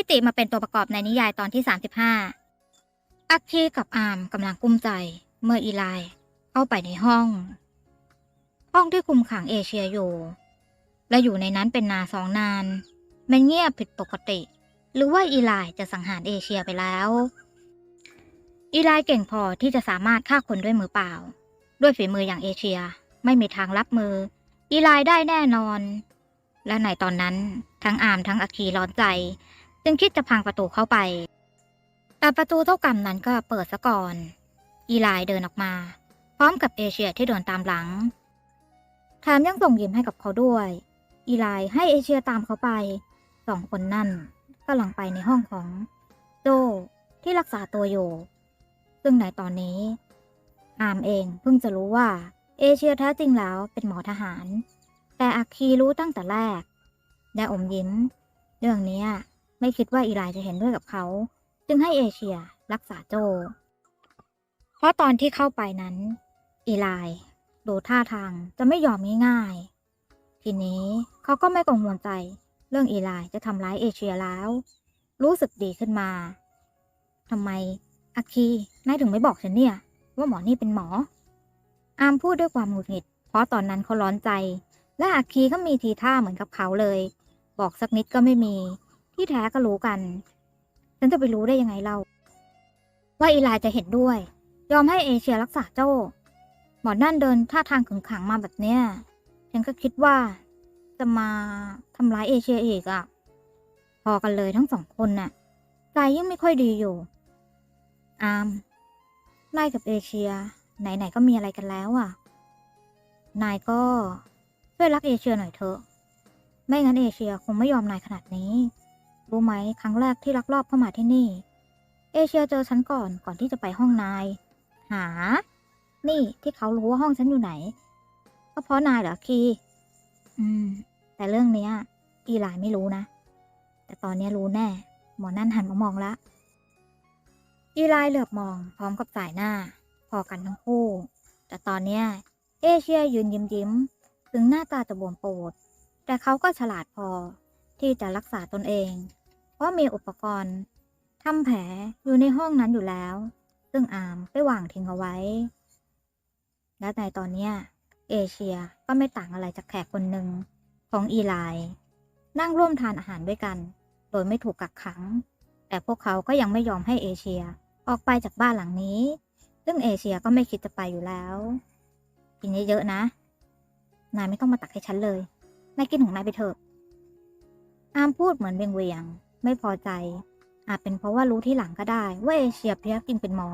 มิติมาเป็นตัวประกอบในนิยายตอนที่ 35 อักคีกับอามกำลังกุ้มใจ เมื่ออีไลเข้าไปในห้อง ห้องที่คุมขังเอเชียอยู่ และอยู่ในนั้นเป็นนาสองนาน มันเงียบผิดปกติ หรือว่าอีไลจะสังหารเอเชียไปแล้ว อีไลเก่งพอที่จะสามารถฆ่าคนด้วยมือเปล่า ด้วยฝีมืออย่างเอเชียไม่มีทางรับมือ อีไลได้แน่นอนและในตอนนั้นทั้งอามทั้งอาคีร้อนใจ จึงคิดจะพังประตูเข้าไป แต่ประตูเท่ากรรมนั้นก็เปิดซะก่อน อีไลเดินออกมา พร้อมกับเอเชียที่เดินตามหลังแถมยังส่งยิ้มให้กับเขาด้วย อีไลให้เอเชียตามเขาไป สองคนนั่นก็หลังไปในห้องของโจที่รักษาตัวอยู่ ซึ่งในตอนนี้ อามเองเพิ่งจะรู้ว่า เอเชียแท้จริงแล้วเป็นหมอทหาร แต่อาคีรู้ตั้งแต่แรก และอมยิ้ม เรื่องนี้ ไม่คิดว่าอีไลจะเห็นด้วยกับเขา จึงให้เอเชียรักษาโจ เพราะตอนที่เข้าไปนั้น อีไลดูท่าทางจะไม่ยอมง่ายๆ ทีนี้เขาก็ไม่กังวลใจ เรื่องอีไลจะทำร้ายเอเชียแล้ว รู้สึกดีขึ้นมาทำไมอาคีนายถึงไม่บอกฉันเนี่ย ว่าหมอนี่เป็นหมอ อามพูดด้วยความหงุดหงิด เพราะตอนนั้นเขาร้อนใจ และอาคีก็มีทีท่าเหมือนกับเขาเลย บอกสักนิดก็ไม่มี ที่แท้ก็รู้กัน ฉันจะไปรู้ได้ยังไงเล่าว่าอีไลจะเห็นด้วย ยอมให้เอเชียรักษาโจ้า หมอนั่นเดินท่าทางขึงขังมาแบบเนี้ย ฉันก็คิดว่า จะมาทำร้ายเอเชียอีกอะ่ะ พอกันเลยทั้งสองคนน่ะ ใจยิ่งไม่ค่อยดีอยู่ อาม นายกับเอเชีย ไหนๆก็มีอะไรกันแล้วอะ นายก็ช่วยรักเอเชียหน่อยเถอะ ไม่งั้นเอเชียคงไม่ยอมนายขนาดนี้ รู้ไหมครั้งแรกที่ลักลอบเข้ามาที่นี่ เอเชียเจอฉันก่อนก่อนที่จะไปห้องนาย หา นี่ที่เขารู้ว่าห้องฉันอยู่ไหน ก็เพราะนายเหรอคีอืม แต่เรื่องเนี้ยอีหลายไม่รู้นะ แต่ตอนนี้รู้แน่ หมอนั่นหันมามองละอีไลเหลือบมองพร้อมกับสายหน้า พอกันทั้งคู่ แต่ตอนเนี้ยเอเชียยืนยิ้มยิ้ม ถึงหน้าตาจะบวมปูดแต่เขาก็ฉลาดพอที่จะรักษาตนเอง เพราะมีอุปกรณ์ทำแผลอยู่ในห้องนั้นอยู่แล้ว ซึ่งอามไปวางทิ้งเอาไว้ และในตอนเนี้ยเอเชียก็ไม่ต่างอะไรจากแขกคนหนึ่งของอีไลนั่งร่วมทานอาหารด้วยกัน โดยไม่ถูกกักขัง แต่พวกเขาก็ยังไม่ยอมให้เอเชียออกไปจากบ้านหลังนี้ ซึ่งเอเชียก็ไม่คิดจะไปอยู่แล้ว กินเยอะๆนะ นายไม่ต้องมาตักให้ฉันเลย นายกินของนายไปเถอะ อามพูดเหมือนเวียงเวียง ไม่พอใจ อาจเป็นเพราะว่ารู้ที่หลังก็ได้ว่าเอเชียเพียกินเป็นหมอ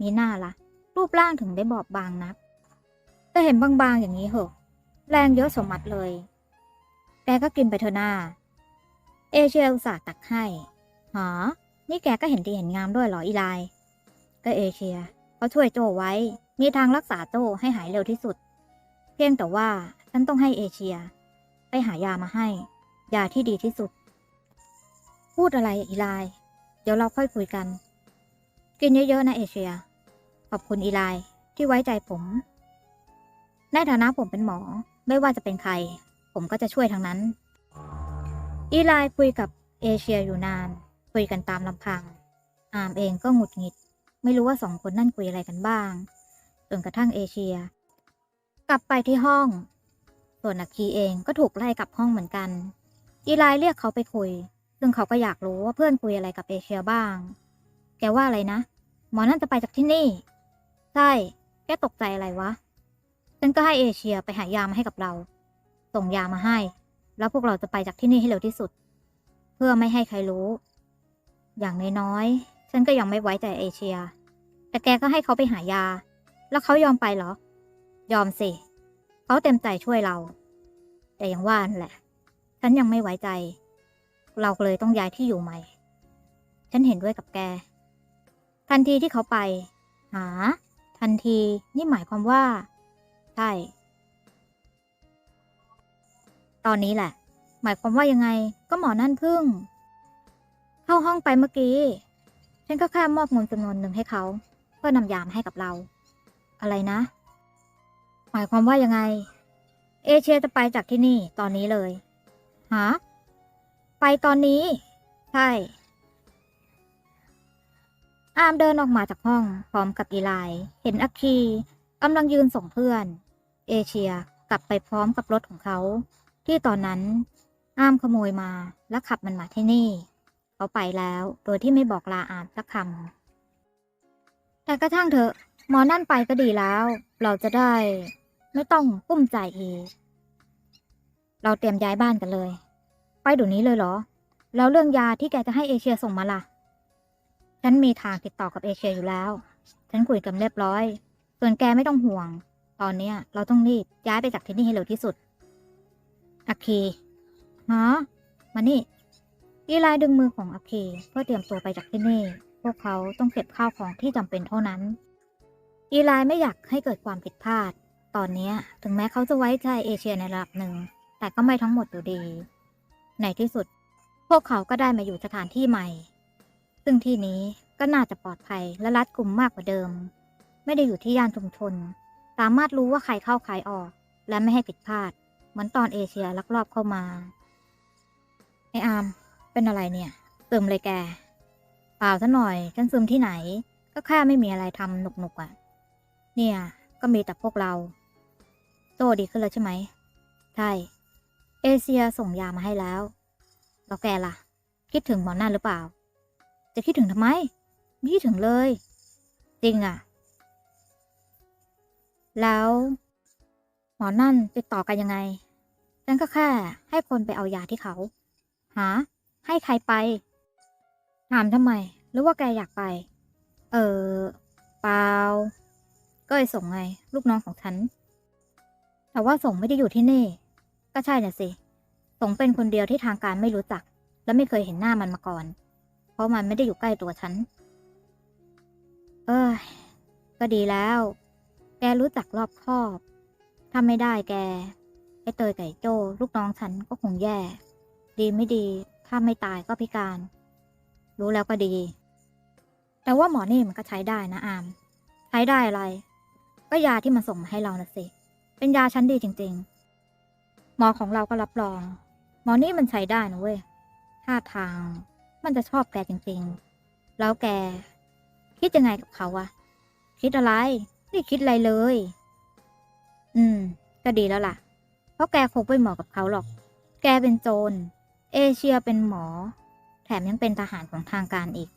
มีหน้าละ่ะ รูปร่างถึงได้บอบบางนัก แต่เห็นบางๆอย่างนี้เหอะแรงเยอะสมมัติเลย แกก็กินไปเถอะหน้า เอเชียอุตส่าห์ตักให้หานี่แกก็เห็นดีเห็นงามด้วยหรออีไลก็เอเชียเขาช่วยโจไว้ มีทางรักษาโจให้หายเร็วที่สุด เพียงแต่ว่าฉันต้องให้เอเชีย ไปหายามาให้ ยาที่ดีที่สุด พูดอะไรอีไลน์เดี๋ยวเราค่อยคุยกัน กินเยอะๆนะเอเชีย ขอบคุณอีไลน์ที่ไว้ใจผม ในฐานะผมเป็นหมอ ไม่ว่าจะเป็นใคร ผมก็จะช่วยทั้งนั้น อีไลน์คุยกับเอเชียอยู่นาน คุยกันตามลำพัง อามเองก็หงุดหงิด ไม่รู้ว่าสองคนนั่นคุยอะไรกันบ้าง จนกระทั่งเอเชีย กลับไปที่ห้อง ส่วนอาคีเองก็ถูกไล่กลับห้องเหมือนกัน อีไลน์เรียกเขาไปคุย ซึ่งเขาก็อยากรู้ว่าเพื่อนคุยอะไรกับเอเชียบ้าง แกว่าอะไรนะ หมอนั่นจะไปจากที่นี่ ใช่ แกตกใจอะไรวะ ฉันก็ให้เอเชียไปหายามาให้กับเรา ส่งยามาให้ แล้วพวกเราจะไปจากที่นี่ให้เร็วที่สุด เพื่อไม่ให้ใครรู้ อย่างน้อยๆ ฉันก็ยังไม่ไว้ใจเอเชีย แต่แกก็ให้เขาไปหายา แล้วเขายอมไปเหรอ ยอมสิ เขาเต็มใจช่วยเรา แต่ยังว่านั่นแหละ ฉันยังไม่ไว้ใจ เราเลยต้องย้ายที่อยู่ใหม่ ฉันเห็นด้วยกับแก ทันทีที่เขาไป หา ทันทีนี่หมายความว่า ใช่ ตอนนี้แหละ หมายความว่ายังไง ก็หมอนั่นพึ่ง เข้าห้องไปเมื่อกี้ ฉันก็แค่มอบเงินจำนวนหนึ่งให้เขา เพื่อนำยามให้กับเรา อะไรนะ หมายความว่ายังไง เอเชียจะไปจากที่นี่ตอนนี้เลย ฮะ ไปตอนนี้ ใช่ อามเดินออกมาจากห้อง พร้อมกับอีไลเห็นอัคคีกำลังยืนส่งเพื่อน เอเชียกลับไปพร้อมกับรถของเขา ที่ตอนนั้น อามขโมยมาและขับมันมาที่นี่ เขาไปแล้วโดยที่ไม่บอกลาอามสักคำแต่กระทั่งเถอะหมอนั่นไปก็ดีแล้ว เราจะได้ ไม่ต้องกุ้มใจอีก เราเตรียมย้ายบ้านกันเลย ไปเดี๋ยวนี้เลยเหรอ แล้วเรื่องยาที่แกจะให้เอเชียส่งมาล่ะ ฉันมีทางติดต่อกับเอเชียอยู่แล้ว ฉันคุยกันเรียบร้อย ส่วนแกไม่ต้องห่วง ตอนเนี้ย เราต้องรีบย้ายไปจากที่นี่ให้เร็วที่สุดอาคีฮะมานี่อีไลดึงมือของอาคีเพื่อเตรียมตัวไปจากที่นี่ พวกเขาต้องเก็บข้าวของที่จำเป็นเท่านั้นอีไลไม่อยากให้เกิดความผิดพลาด ตอนเนี้ยถึงแม้เขาจะไว้ใจเอเชียในระดับหนึ่ง แต่ก็ไม่ทั้งหมดอยู่ดี ในที่สุด พวกเขาก็ได้มาอยู่สถานที่ใหม่ ซึ่งที่นี้ก็น่าจะปลอดภัยและรัดกุมมากกว่าเดิม ไม่ได้อยู่ที่ย่านชุมชน สามารถรู้ว่าใครเข้าใครออก และไม่ให้ผิดพลาด เหมือนตอนเอเชียลักลอบเข้ามา ไออาม เป็นอะไรเนี่ยซึมเลยแก เปล่าซะหน่อย ฉันซึมที่ไหน ก็แค่ไม่มีอะไรทำหนุกๆอะ่ะ เนี่ย ก็มีแต่พวกเรา โตดีขึ้นแล้วใช่ไหม ใช่ เอเชียส่งยามาให้แล้วแล้วแกล่ะ คิดถึงหมอนั่นหรือเปล่า จะคิดถึงทำไมไม่คิดถึงเลย จริงอะ แล้ว หมอนั่นติดต่อกันยังไงฉันก็แค่ ให้คนไปเอายาที่เขา หา ให้ใครไป ถามทำไม หรือว่าแกอยากไป เออเปล่า ก็ไอส่งไง ลูกน้องของฉัน แต่ว่าส่งไม่ได้อยู่ที่นี่ ก็ใช่น่ะสิสงเป็นคนเดียวที่ทางการไม่รู้จัก และไม่เคยเห็นหน้ามันมาก่อน เพราะมันไม่ได้อยู่ใกล้ตัวฉัน เอ้ยก็ดีแล้ว แกรู้จักรอบคอบ ถ้าไม่ได้แก ไอเตยไก่โจ้ ลูกน้องฉันก็คงแย่ ดีไม่ดี ถ้าไม่ตายก็พิการ รู้แล้วก็ดี แต่ว่าหมอนี่มันก็ใช้ได้นะอาม ใช้ได้อะไร ก็ยาที่มันส่งมาให้เรานะสิ เป็นยาชั้นดีจริง ๆ หมอของเราก็รับรอง หมอนี่มันใช้ได้นะเว้ยท่าทาง มันจะชอบแกจริง ๆ แล้วแก คิดยังไงกับเขาวะคิดอะไรไม่คิดอะไรเลย อืม ก็ดีแล้วล่ะ เพราะแกคงไม่เหมาะกับเขาหรอก แกเป็นโจร เอเชียเป็นหมอ แถมยังเป็นทหารของทางการอีก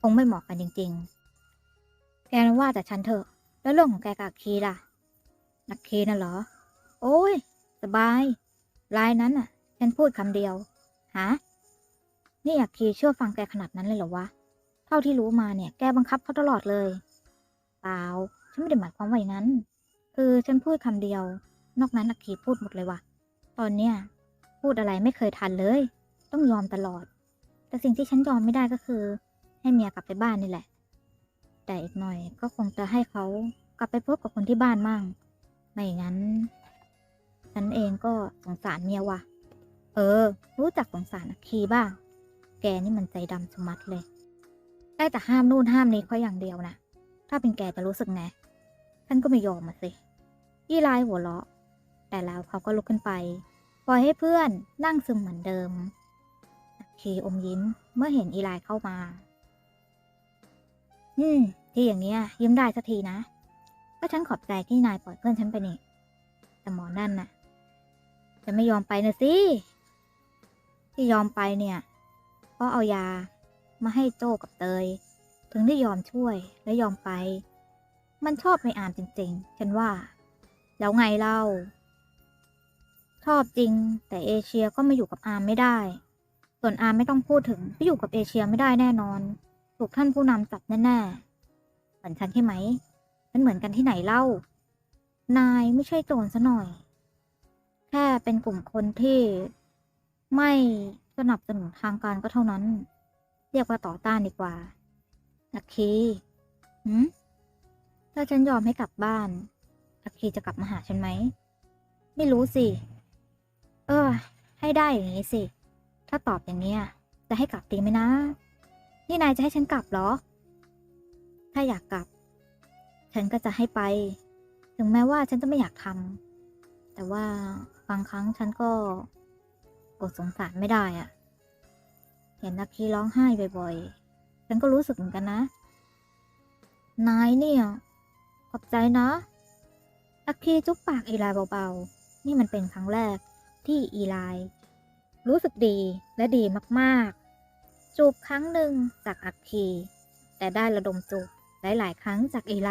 คงไม่เหมาะกันจริง ๆ แกว่าแต่ฉันเถอะ แล้วเรื่องของแกกับคีล่ะ นักคีน่ะเหรอ โอ้ย สบายลายนั้นน่ะ ฉันพูดคำเดียวฮะนี่อักคีเชื่อฟังแกขนาดนั้นเลยเหรอวะ เท่าที่รู้มาเนี่ย แกบังคับเขาตลอดเลย เปล่า ฉันไม่ได้หมายความว่าอย่างนั้น คือฉันพูดคำเดียว นอกนั้นอักคีพูดหมดเลยว่ะตอนเนี้ยพูดอะไรไม่เคยทันเลย ต้องยอมตลอด แต่สิ่งที่ฉันยอมไม่ได้ก็คือ ให้เมียกลับไปบ้านนี่แหละ แต่อีกหน่อยก็คงจะให้เขากลับไปพบกับคนที่บ้านมั่ง ไม่งั้น ฉันเองก็สงสารเมียว่ะ เออ รู้จักสงสารอัคคีบ้าง แกนี่มันใจดำสมัดเลย ได้แต่ห้ามนู่นห้ามนี้เขาอย่างเดียวนะถ้าเป็นแกจะรู้สึกไง ฉันก็ไม่ยอมมาสิ ยี่ลายหัวเราะ แต่แล้วเขาก็ลุกขึ้นไป ปล่อยให้เพื่อนนั่งซึมเหมือนเดิมอัคคีอมยิ้มเมื่อเห็นอีไลเข้ามา อืม ที่อย่างเนี้ย ยิ้มได้สักทีนะก็ฉันขอบใจที่นายปล่อยเพื่อนฉันไปนี่แต่หมอนั่นน่ะ จะไม่ยอมไปนะสิ ที่ยอมไปเนี่ยเพราะเอายามาให้โจกับเตย ถึงได้ยอมช่วยและยอมไป มันชอบไม่อ่านจริงๆ ฉันว่า แล้วไงเล่า ชอบจริง แต่เอเชียก็มาอยู่กับอาร์มไม่ได้ ส่วนอาร์มไม่ต้องพูดถึงไปอยู่กับเอเชียไม่ได้แน่นอน ถูกท่านผู้นำจับแน่ๆเหมือนฉันใช่ไหม มันเหมือนกันที่ไหนเล่า นายไม่ใช่โจรซะหน่อย ค่เป็นกลุ่มคนที่ไม่สนับสนุนทางการก็เท่านั้น เรียกว่าต่อต้านดีกว่าอัคคีหืมถ้าฉันยอมให้กลับบ้านอัคคีจะกลับมาหาฉันไหม ไม่รู้สิ เออ ให้ได้อย่างนี้สิ ถ้าตอบอย่างเนี้ย จะให้กลับดีไหมนะ นี่นายจะให้ฉันกลับหรอ ถ้าอยากกลับ ฉันก็จะให้ไป ถึงแม้ว่าฉันจะไม่อยากทำแต่ว่า บางครั้งฉันก็อดสงสารไม่ได้อะเห็นนักคีร้องไห้บ่อยๆ ฉันก็รู้สึกเหมือนกันนะ นายเนี่ย ขอบใจนะอาคีจุ๊บปากอีไลเบาๆ นี่มันเป็นครั้งแรกที่อีไลรู้สึกดีและดีมากๆ จูบครั้งหนึ่งจากอักคีแต่ได้ระดมจูบหลายๆครั้งจากอีไล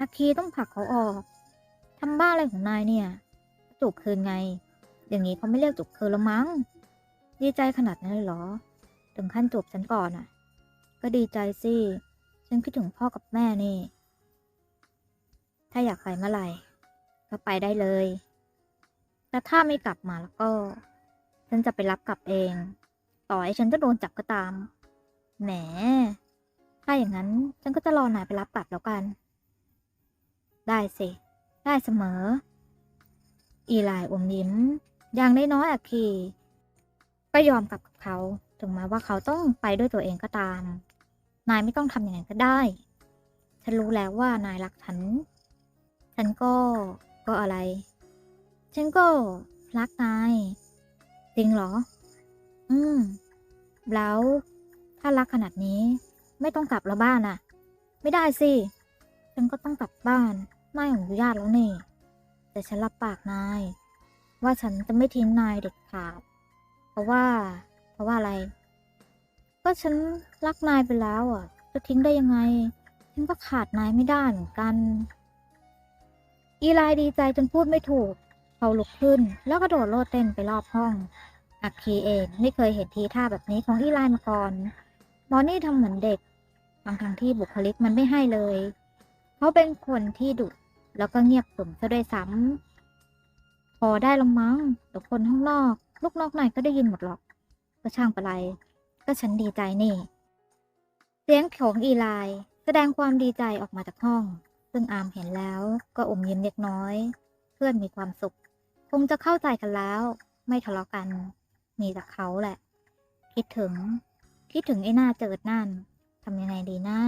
อักคีต้องผลักเขาออกทำบ้าอะไรของนายเนี่ย จูบคืนไง อย่างนี้เขาไม่เรียกจูบคืนแล้วมั้ง ดีใจขนาดนั้นเลยเหรอ ถึงขั้นจูบฉันก่อนอะ ก็ดีใจสิ ฉันคิดถึงพ่อกับแม่นี่ ถ้าอยากไปเมื่อไหร่ ก็ไปได้เลย แต่ถ้าไม่กลับมาแล้วก็ ฉันจะไปรับกลับเอง ต่อให้ฉันจะโดนจับก็ตาม แหม ถ้าอย่างนั้นฉันก็จะรอนายไปรับกลับแล้วกัน ได้สิ ได้เสมอ อีไลายอมยิ้ม อย่างน้อยๆอะคีก็ยอมกลับกับเขา ถึงแม้ว่าเขาต้องไปด้วยตัวเองก็ตาม นายไม่ต้องทำอย่างนั้นก็ได้ ฉันรู้แล้วว่านายรักฉัน ฉันก็ก็อะไร ฉันก็รักนาย จริงเหรอ อืม แล้วถ้ารักขนาดนี้ ไม่ต้องกลับแล้วบ้านอะไม่ได้สิ ฉันก็ต้องกลับบ้านนายอนุญาตแล้วนี่ แต่ฉันรับปากนาย ว่าฉันจะไม่ทิ้งนายเด็ดขาด เพราะว่า เพราะว่าอะไร ก็ฉันรักนายไปแล้วอะ จะทิ้งได้ยังไง ฉันก็ขาดนายไม่ได้เหมือนกัน อีไลดีใจจนพูดไม่ถูก เขาลุกขึ้น แล้วก็โดดโลดเต้นไปรอบห้อง อักคีเองไม่เคยเห็นทีท่าแบบนี้ของอีไลมาก่อนมอนี่ทำเหมือนเด็กบางทั้งที่บุคลิกมันไม่ให้เลย เขาเป็นคนที่ดุ แล้วก็เงียบขรึมซะด้วยซ้ำพอได้และมั้งแต่คนข้างนอก ลูกนอกในก็ได้ยินหมดหรอก ก็ช่างไปะไร ก็ฉันดีใจนี่ เสียงของอีไลแสดงความดีใจออกมาจากห้อง ซึ่งอามเห็นแล้วก็อมยิ้มเล็กน้อย เพื่อนมีความสุข คงจะเข้าใจกันแล้ว ไม่ทะเลาะกัน มีแต่เขาแหละ คิดถึง คิดถึงไอ้หน้าเจิดนั่นทำยังไงดีนะ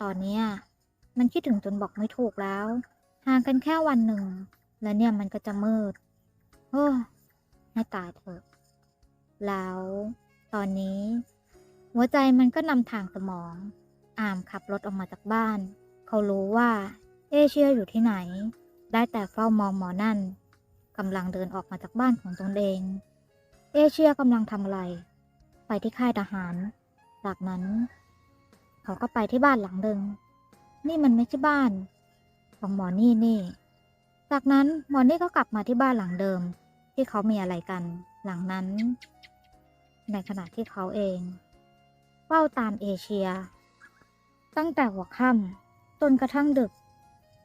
ตอนนี้ มันคิดถึงจนบอกไม่ถูกแล้ว ห่างกันแค่วันหนึ่ง แล้วเนี่ยมันก็จะมืดโอ้ให้ตายเถอะ แล้ว ตอนนี้ หัวใจมันก็นำทางสมอง อามขับรถออกมาจากบ้าน เขารู้ว่า เอเชียอยู่ที่ไหน ได้แต่เฝ้ามองหมอนั่นกำลังเดินออกมาจากบ้านของตนเอง เอเชียกำลังทำอะไร ไปที่ค่ายทหาร จากนั้น เขาก็ไปที่บ้านหลังหนึ่ง นี่มันไม่ใช่บ้าน ของหมอนี่นี่ จากนั้นหมอนี่ก็กลับมาที่บ้านหลังเดิม ที่เขามีอะไรกัน หลังนั้น ในขณะที่เขาเองเฝ้าตามเอเชีย ตั้งแต่หัวค่ำจนกระทั่งดึก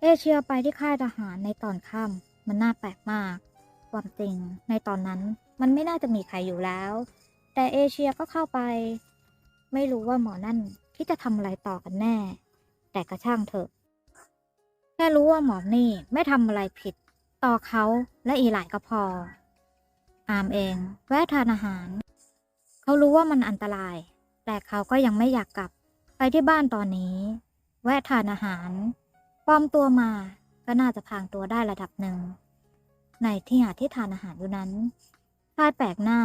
เอเชียไปที่ค่ายทหารในตอนค่ำมันน่าแปลกมากความจริงในตอนนั้นมันไม่น่าจะมีใครอยู่แล้ว แต่เอเชียก็เข้าไป ไม่รู้ว่าหมอนั่นที่จะทำอะไรต่อกันแน่ แต่กระช่างเถอะ แค่รู้ว่าหมอนี่ไม่ทำอะไรผิด ต่อเขาและอีหลายก็พอ อามเอง แวะทานอาหาร เขารู้ว่ามันอันตราย แต่เขาก็ยังไม่อยากกลับ ไปที่บ้านตอนนี้ แวะทานอาหารปลอมตัวมาก็น่าจะพรางตัวได้ระดับหนึ่ง ในที่หาที่ทานอาหารอยู่นั้นชายแปลกหน้า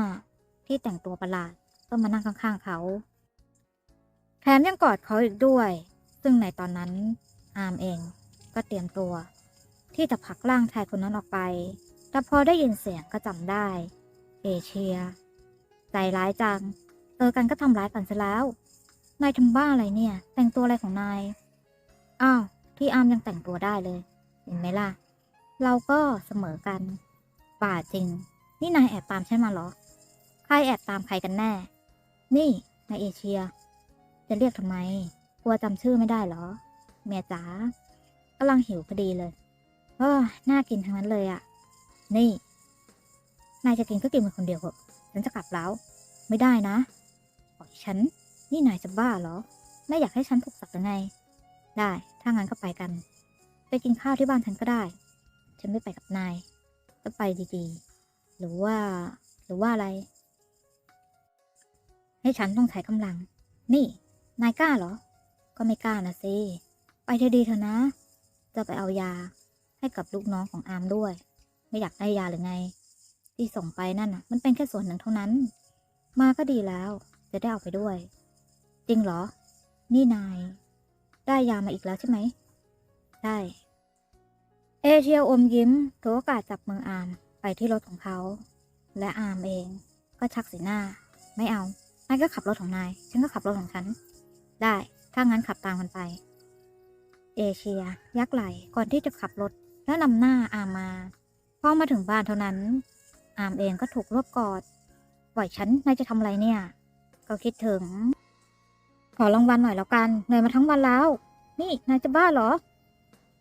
ที่แต่งตัวประหลาดก็มานั่งข้างๆเขา แถมยังกอดเขาอีกด้วย ซึ่งในตอนนั้นอาร์มเองก็เตรียมตัว ที่จะผลักร่างชายคนนั้นออกไป แต่พอได้ยินเสียงก็จำได้ เอเชีย ใจร้ายจัง เจอกันก็ทำร้ายกันซะแล้ว นายทำบ้าอะไรเนี่ย แต่งตัวอะไรของนาย อ้าว ที่อาร์มยังแต่งตัวได้เลย เห็นไหมล่ะ เราก็เสมอกัน ป่าจริง นี่นายแอบตามฉันมาเหรอ ใครแอบตามใครกันแน่ นี่นายเอเชีย จะเรียกทำไม กลัวจำชื่อไม่ได้เหรอ เมียจ๋ากำลังหิวพอดีเลยเออน่ากินทั้งนั้นเลยอะ่ะ นี่ นายจะกินก็กินคนเดียวเถอะฉันจะกลับแล้ว ไม่ได้นะปล่อยฉัน นี่นายจะบ้าเหรอ ไม่อยากให้ฉันถูกสับหรือไง ได้ ถ้างั้นก็ไปกัน ไปกินข้าวที่บ้านฉันก็ได้ ฉันไม่ไปกับนาย ก็ไปดีๆ หรือว่า หรือว่าอะไร ให้ฉันต้องใช้กำลัง นี่ นายกล้าเหรอ ก็ไม่กล้านะสิไปเธอดีเถอะนะ จะไปเอายาให้กับลูกน้องของอามด้วย ไม่อยากได้ยาหรือไง ที่ส่งไปนั่นน่ะ มันเป็นแค่ส่วนหนึ่งเท่านั้น มาก็ดีแล้ว จะได้เอาไปด้วย จริงเหรอ นี่นาย ได้ยามาอีกแล้วใช่ไหมใช่เอเชียอมยิ้มถือโอกาสจับมืออาร์มไปที่รถของเขา และอาร์มเองก็ชักสีหน้า ไม่เอานายก็ขับรถของนาย ฉันก็ขับรถของฉัน ได้ ถ้างั้นขับตามกันไป เอเชีย ยักไหลก่อนที่จะขับรถแล้วนำหน้าอามมาพอมาถึงบ้านเท่านั้น อามเองก็ถูกรวบกอดปล่อยฉันนายจะทำอะไรเนี่ย ก็คิดถึง ขอรางวัลหน่อยแล้วกันเหนื่อยมาทั้งวันแล้ว นี่นายจะบ้าเหรอ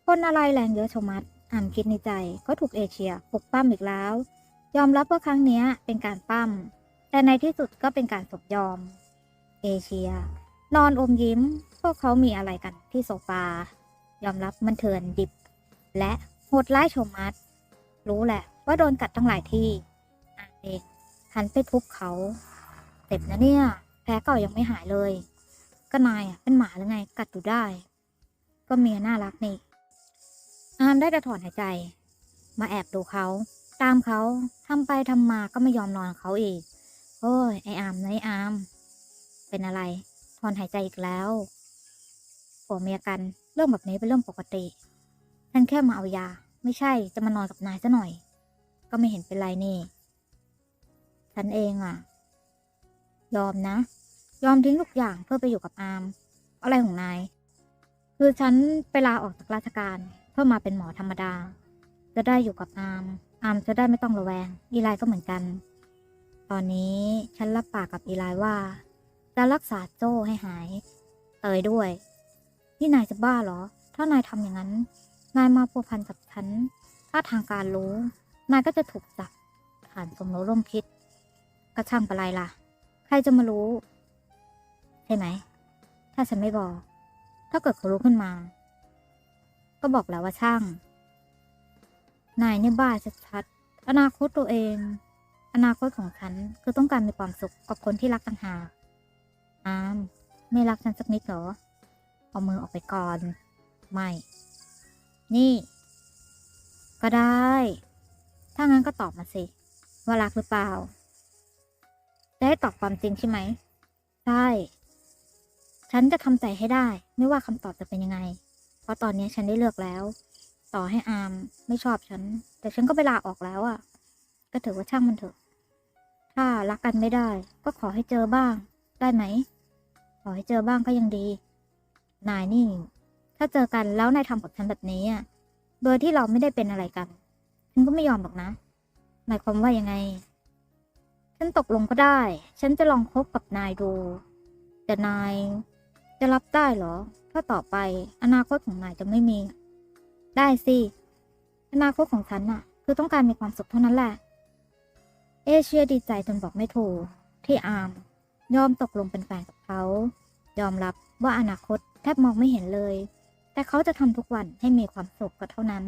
คนอะไรแรงเยอะชะมัดอ่านคิดในใจก็ถูกเอเชียปลุกปั้มอีกแล้ว ยอมรับว่าครั้งนี้เป็นการปั้มแต่ในที่สุดก็เป็นการสบยอม เอเชีย นอนอมยิ้ม พวกเขามีอะไรกันที่โซฟา ยอมรับมันเถื่อนดิบ และโหดร้ายชะมัด รู้แหละว่าโดนกัดทั้งหลายที่อ่านเองหันไปทุบเขาเจ็บนะเนี่ย แผลเก่ายังไม่หายเลย ก็นายเป็นหมาหรือไงกัดอยู่ได้ ก็เมียน่ารักนี่อามได้แต่ถอนหายใจ มาแอบดูเขา ตามเขาทำไปทำมาก็ไม่ยอมนอนเขาอีก โอ้ยไออามไออาม เป็นอะไร อนหายใจอีกแล้วผัวเมียกันเรื่องแบบนี้เป็นเรื่องปกติฉันแค่มาเอายา ไม่ใช่จะมานอนกับนายซะหน่อย ก็ไม่เห็นเป็นไรนี่ ฉันเองอะ ยอมนะ ยอมทิ้งทุกอย่างเพื่อไปอยู่กับอาม อะไรของนาย คือฉันไปลาออกจากราชการ เพื่อมาเป็นหมอธรรมดา จะได้อยู่กับอาม อามจะได้ไม่ต้องระแวง อีไลก็เหมือนกัน ตอนนี้ฉันรับปากกับอีไลว่า จะรักษาโจ้ให้หาย เตยด้วย นี่นายจะบ้าเหรอ ถ้านายทำอย่างนั้น นายมาพัวพันกับฉัน ถ้าทางการรู้ นายก็จะถูกจับฐานสมรู้ร่วมคิด กระช่างปะไรล่ะ ใครจะมารู้ ใช่ไหม ถ้าฉันไม่บอก ถ้าเกิดเขารู้ขึ้นมา ก็บอกแล้วว่าช่าง นายเนี่ยบ้าชัดๆอนาคตตัวเอง อนาคตของฉันคือต้องการมีความสุขกับคนที่รักต่างหาก อาม ไม่รักฉันสักนิดเหรอ เอามือออกไปก่อน ไม่ นี่ ก็ได้ ถ้างั้นก็ตอบมาสิ ว่ารักหรือเปล่าจะให้ตอบความจริงใช่ไหม ใช่ ฉันจะทำใจให้ได้ ไม่ว่าคำตอบจะเป็นยังไง เพราะตอนนี้ฉันได้เลือกแล้ว ต่อให้อามไม่ชอบฉัน แต่ฉันก็ไปลาออกแล้วอะ่ะ ก็ถือว่าช่างมันเถอะ ถ้ารักกันไม่ได้ ก็ขอให้เจอบ้างได้ไหม ขอให้เจอบ้างก็ยังดี นายนี่ ถ้าเจอกันแล้วนายทำกับฉันแบบนี้อะ โดยที่เราไม่ได้เป็นอะไรกัน ฉันก็ไม่ยอมหรอกนะ หมายความว่ายังไง ฉันตกลงก็ได้ ฉันจะลองคบกับนายดู แต่นายจะรับได้เหรอ ถ้าต่อไป อนาคตของนายจะไม่มี ได้สิ อนาคตของฉันน่ะ คือต้องการมีความสุขเท่านั้นแหละ เอเชียดีใจจนบอกไม่ถูกที่อาร์ม ยอมตกลงเป็นแฟนกับเขา ยอมรับว่าอนาคตแทบมองไม่เห็นเลย แต่เขาจะทำทุกวันให้มีความสุขก็เท่านั้น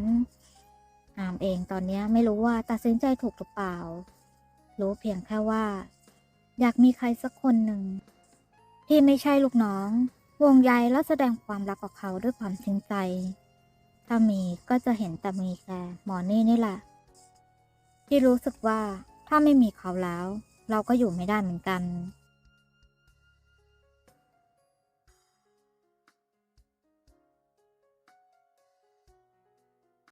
อามเองตอนนี้ไม่รู้ว่าตัดสินใจถูกหรือเปล่า รู้เพียงแค่ว่า อยากมีใครสักคนหนึ่ง ที่ไม่ใช่ลูกน้อง วงใยและแสดงความรักกับเขาด้วยความจริงใจ ถ้ามีก็จะเห็นแต่มีแค่หมอนี่นี่แหละ ที่รู้สึกว่าถ้าไม่มีเขาแล้ว เราก็อยู่ไม่ได้เหมือนกัน